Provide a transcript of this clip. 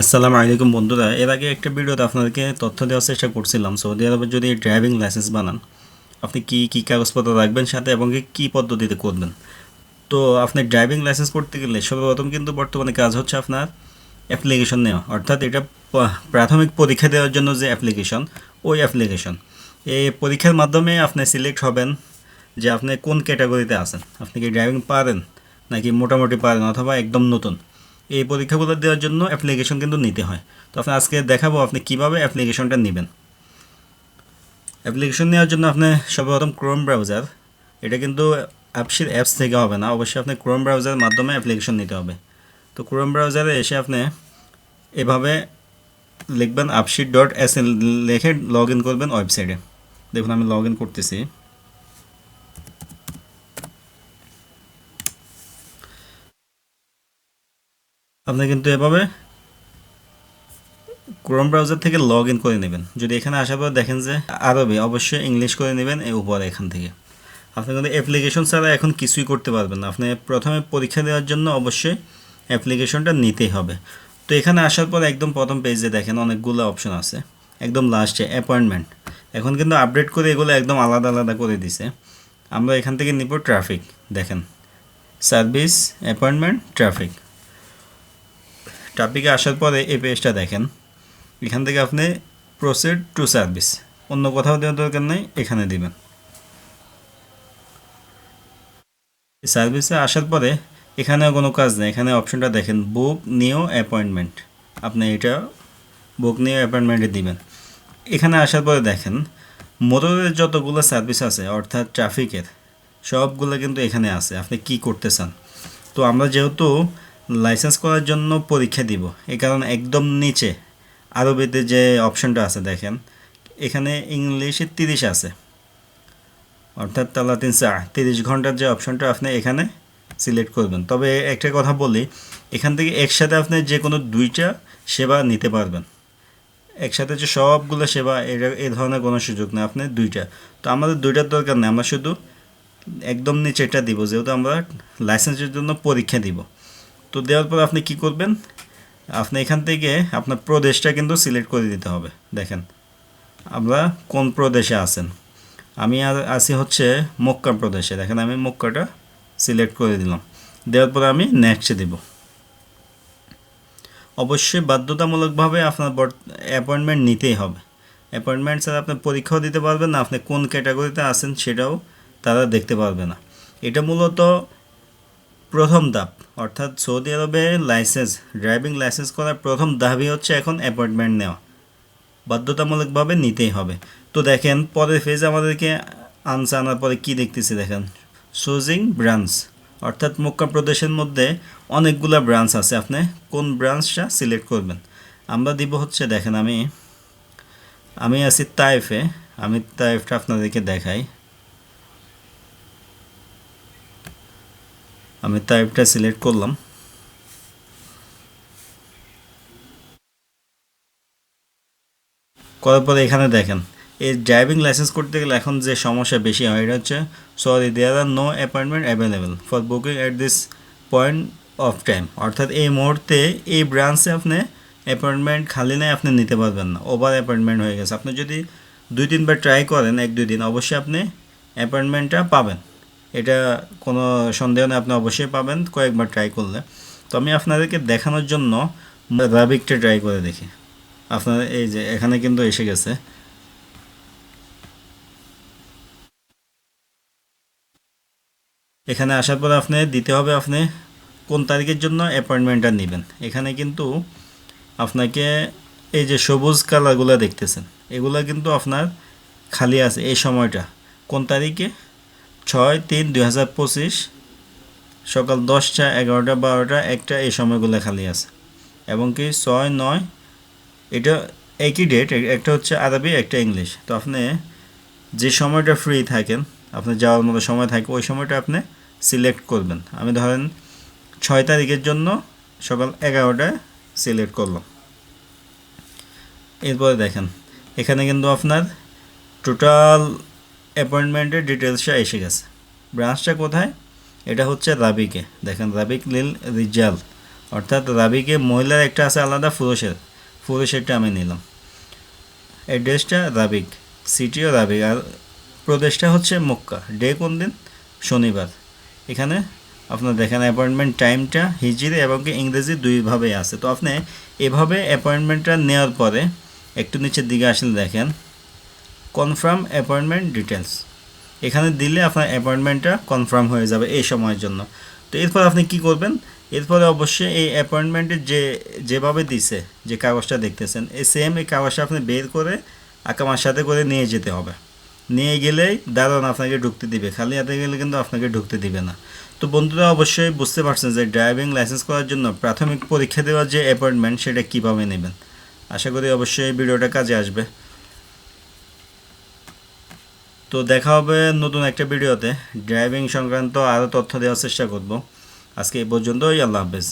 আসসালামু আলাইকুম বন্ধুরা, এর আগে একটা ভিডিওতে আপনাদেরকে তথ্য দেওয়ার চেষ্টা করছিলাম। সৌদি আরবে যদি ড্রাইভিং লাইসেন্স বানান, আপনি কি কি কাগজপত্র রাখবেন সাথে এবং কী পদ্ধতিতে করবেন? তো আপনি ড্রাইভিং লাইসেন্স করতে গেলে সর্বপ্রথম কিন্তু বর্তমানে কাজ হচ্ছে আপনার অ্যাপ্লিকেশন নেওয়া। অর্থাৎ এটা প্রাথমিক পরীক্ষা দেওয়ার জন্য যে অ্যাপ্লিকেশন ওই অ্যাপ্লিকেশন এই পরীক্ষার মাধ্যমে আপনি সিলেক্ট হবেন যে আপনি কোন ক্যাটাগরিতে আছেন। আপনি কি ড্রাইভিং পারেন নাকি মোটামুটি পারেন অথবা একদম নতুন? এই পরীক্ষাগুলো দেওয়ার জন্য অ্যাপ্লিকেশন কিন্তু নিতে হয়। তো আপনি আজকে দেখাবো আপনি কীভাবে অ্যাপ্লিকেশনটা নেবেন। অ্যাপ্লিকেশন নেওয়ার জন্য আপনি সর্বপ্রথম ক্রোম ব্রাউজার এটা কিন্তু অ্যাপসির অ্যাপস থেকে হবে না, অবশ্যই আপনি ক্রোম ব্রাউজারের মাধ্যমে অ্যাপ্লিকেশন নিতে হবে। তো ক্রোম ব্রাউজারে এসে আপনি এভাবে লিখবেন আপশিট ডট এস এল লিখে লগ ইন করবেন ওয়েবসাইটে দেখুন আমি লগ ইন করতেছি। আপনি কিন্তু এভাবে ক্রোম ব্রাউজার থেকে লগ ইন করে নেবেন। যদি এখানে আসার পর দেখেন যে আরবে, অবশ্যই ইংলিশ করে নেবেন এই উপরে এখান থেকে। আপনি কিন্তু অ্যাপ্লিকেশন ছাড়া এখন কিছুই করতে পারবেন না। আপনি প্রথমে পরীক্ষা দেওয়ার জন্য অবশ্যই অ্যাপ্লিকেশনটা নিতেই হবে। তো এখানে আসার পর একদম প্রথম পেজে দেখেন অনেকগুলো অপশন আছে। একদম লাস্টে অ্যাপয়েন্টমেন্ট এখন কিন্তু আপডেট করে এগুলো একদম আলাদা আলাদা করে দিছে। আমরা এখান থেকে নিব ট্রাফিক দেখেন। সার্ভিস অ্যাপয়েন্টমেন্ট ট্রাফিক টপিকে আসার পরে এই পেজটা দেখেন। এখান থেকে আপনি প্রসিড টু সার্ভিস অন্য কোথাও দেওয়ার দরকার নেই, এখানে দিবেন। সার্ভিসে আসার পরে এখানেও কোনো কাজ নেই। এখানে অপশনটা দেখেন বুক নিউ অ্যাপয়েন্টমেন্ট আপনি এটা বুক নিউ অ্যাপয়েন্টমেন্টে দিবেন। এখানে আসার পরে দেখেন মোটরের যতগুলো সার্ভিস আছে, অর্থাৎ ট্রাফিকের সবগুলো কিন্তু এখানে আছে। আপনি কি করতে চান? তো আমরা যেহেতু লাইসেন্স করার জন্য পরীক্ষা দিব। এই কারণে একদম নিচে। আরবিতে যে অপশনটা আছে দেখেন, এখানে ইংলিশে তিরিশ আছে। অর্থাৎ তালা তিন চা, তিরিশ ঘণ্টার যে অপশনটা আপনি এখানে সিলেক্ট করবেন। তবে একটা কথা বলি, এখান থেকে একসাথে আপনি যে কোনো দুইটা সেবা নিতে পারবেন। একসাথে যে সবগুলো সেবা, এটা এই ধরনের কোনো সুযোগ নেই, আপনি দুইটা। তো আমাদের দুইটার দরকার নেই, আমরা শুধু একদম নিচে এটা দিব, যেহেতু আমরা লাইসেন্সের জন্য পরীক্ষা দিব। তো দেওয়ার পর আপনি কি করবেন? আপনি এখান থেকে আপনার প্রদেশটা কিন্তু সিলেক্ট করে দিতে হবে। দেখেন, আমরা কোন প্রদেশে আছেন? আমি আর আছি হচ্ছে মক্কা প্রদেশে। দেখেন, আমি মক্কাটা সিলেক্ট করে দিলাম। দেওয়ার পর আমি নেক্সটে দিব। অবশ্যই বাধ্যতামূলকভাবে আপনার অ্যাপয়েন্টমেন্ট নিতেই হবে। অ্যাপয়েন্টমেন্ট ছাড়া আপনি পরীক্ষাও দিতে পারবেন না। আপনি কোন ক্যাটাগরিতে আছেন সেটাও তারা দেখতে পারবে না। এটা মূলত প্রথম ধাপ, অর্থাৎ সৌদি আরবে লাইসেন্স ড্রাইভিং লাইসেন্স করার প্রথম ধাপই হচ্ছে এখন অ্যাপয়েন্টমেন্ট নেওয়া। বাধ্যতামূলকভাবে নিতেই হবে। তো দেখেন, পরের ফেজ আমাদেরকে আনসা আনার পরে কী দেখতেছি দেখেন? সুজিং ব্রাঞ্চ অর্থাৎ মক্কা প্রদেশের মধ্যে অনেকগুলো ব্রাঞ্চ আছে। আপনি কোন ব্রাঞ্চটা সিলেক্ট করবেন? আমরা দিব হচ্ছে, দেখেন আমি আমি আছি তাইফে আমি তাইফটা আপনাদেরকে দেখাই। আমি টাইপটা সিলেক্ট করলাম। করার পরে এখানে দেখেন, এই ড্রাইভিং লাইসেন্স করতে গেলে এখন যে সমস্যা বেশি হয়, এটা হচ্ছে sorry there are no appointment available for booking at this point of time অর্থাৎ এই মুহূর্তে এই ব্রাঞ্চে আপনি অ্যাপয়েন্টমেন্ট খালি নেই, আপনি নিতে পারবেন না। ওভার অ্যাপয়েন্টমেন্ট হয়ে গেছে। আপনি যদি দুই তিনবার ট্রাই করেন, এক দুই দিন, অবশ্যই আপনি অ্যাপয়েন্টমেন্টটা পাবেন। এটা কোনো সন্দেহ নেই, আপনি অবশ্যই পাবেন, কয়েকবার ট্রাই করলে। তো আমি আপনাদেরকে দেখানোর জন্য রাবিকটা ট্রাই করে দেখি। আপনার এই যে, এখানে কিন্তু এসে গেছে। এখানে আসার পর আপনি দিতে হবে, আপনি কোন তারিখের জন্য অ্যাপয়েন্টমেন্টটা নেবেন। এখানে কিন্তু আপনাকে এই যে সবুজ কালারগুলো দেখতেছেন, এগুলো কিন্তু আপনার খালি আছে এই সময়টা। কোন তারিখে? ছয় তিন দুই হাজার পঁচিশ সকাল দশটা, এগারোটা, বারোটা, একটা এই সময়গুলো খালি আছে। এবং কি ছয়, নয়, এটা একই ডেট একটা হচ্ছে আরবি, একটা ইংলিশ। তো আপনি যে সময়টা ফ্রি থাকেন, আপনি যাওয়ার মতো সময় থাকে, ওই সময়টা আপনি সিলেক্ট করবেন। আমি ধরেন ছয় তারিখের জন্য সকাল এগারোটায় সিলেক্ট করলাম। এরপরে দেখেন, এখানে কিন্তু আপনার টোটাল অ্যাপয়েন্টমেন্টের ডিটেলসটা এসে গেছে। ব্রাঞ্চটা কোথায়? এটা হচ্ছে রাবিকে। দেখেন, রাবিক লিল রিজাল অর্থাৎ রাবিকে মহিলার একটা আছে আলাদা, পুরুষের। পুরুষেরটা আমি নিলাম। অ্যাড্রেসটা রাবিক, সিটিও রাবিক। আর প্রদেশটা হচ্ছে মক্কা। ডে কোন দিন? শনিবার। এখানে আপনার দেখেন, অ্যাপয়েন্টমেন্ট টাইমটা হিজিরি এবং ইংরেজি দুইভাবেই আছে। তো আপনি এভাবে অ্যাপয়েন্টমেন্টটা নেওয়ার পরে একটু নিচের দিকে আসলে দেখেন কনফার্ম অ্যাপয়েন্টমেন্ট ডিটেলস এখানে দিলে আপনার অ্যাপয়েন্টমেন্টটা কনফার্ম হয়ে যাবে এই সময়ের জন্য। তো এরপর আপনি কি করবেন? এরপরে অবশ্যই এই অ্যাপয়েন্টমেন্টে যে, যেভাবে দিছে, যে কাগজটা দেখতেছেন, এই সেম এই কাগজটা আপনি বের করে আকামার সাথে করে নিয়ে যেতে হবে। নিয়ে গেলেই দারুণ আপনাকে ঢুকতে দিবে। খালি হাতে গেলে কিন্তু আপনাকে ঢুকতে দিবে না। তো বন্ধুরা, অবশ্যই বুঝতে পারছেন যে ড্রাইভিং লাইসেন্স করার জন্য প্রাথমিক পরীক্ষা দেওয়ার যে অ্যাপয়েন্টমেন্ট সেটা কীভাবে নেবেন? আশা করি অবশ্যই ভিডিওটা কাজে আসবে। তো দেখা হবে নতুন একটা ভিডিওতে। ড্রাইভিং সংক্রান্ত আরও তথ্য দেওয়ার চেষ্টা করব। আজকে এই পর্যন্তই, আল্লাহ হাফেজ।